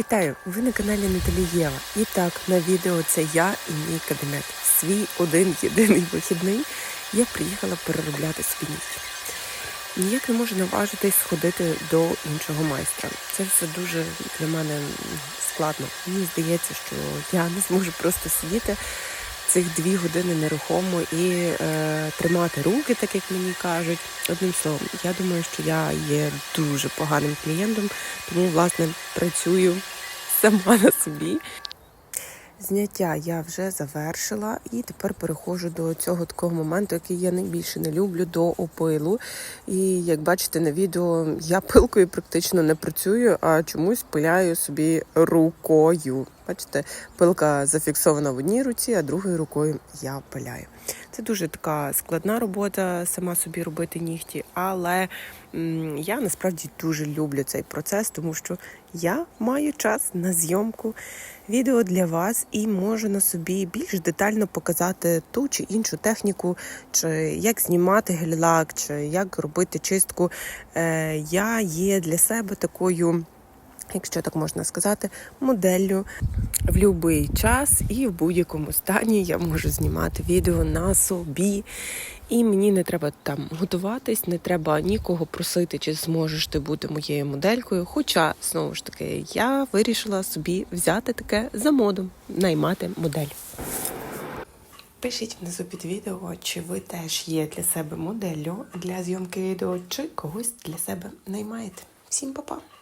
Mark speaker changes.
Speaker 1: Вітаю! Ви на каналі Наталі Єва. І так, на відео це я і мій кабінет. Свій один єдиний вихідний я приїхала переробляти свій ніч. Ніяк не можу наважитись сходити до іншого майстра. Це все дуже для мене складно. Мені здається, що я не зможу просто сидіти цих дві години нерухомо і е, тримати руки, так як мені кажуть. Одним словом, я думаю, що я є дуже поганим клієнтом, тому власне працюю сама на собі. Зняття я вже завершила і тепер переходжу до цього такого моменту, який я найбільше не люблю, до опилу. І як бачите на відео, я пилкою практично не працюю, а чомусь пиляю собі рукою. Бачите, пилка зафіксована в одній руці, а другою рукою я пиляю. Це дуже така складна робота, сама собі робити нігті, але я насправді дуже люблю цей процес, тому що я маю час на зйомку відео для вас і можу на собі більш детально показати ту чи іншу техніку, чи як знімати гель-лак, чи як робити чистку. Е, я є для себе такою. Якщо так можна сказати, моделлю в будь-який час і в будь-якому стані я можу знімати відео на собі. І мені не треба там готуватись, не треба нікого просити, чи зможеш ти бути моєю моделькою. Хоча, знову ж таки, я вирішила собі взяти таке за модом, наймати модель. Пишіть внизу під відео, чи ви теж є для себе моделлю для зйомки відео, чи когось для себе наймаєте. Всім па-па!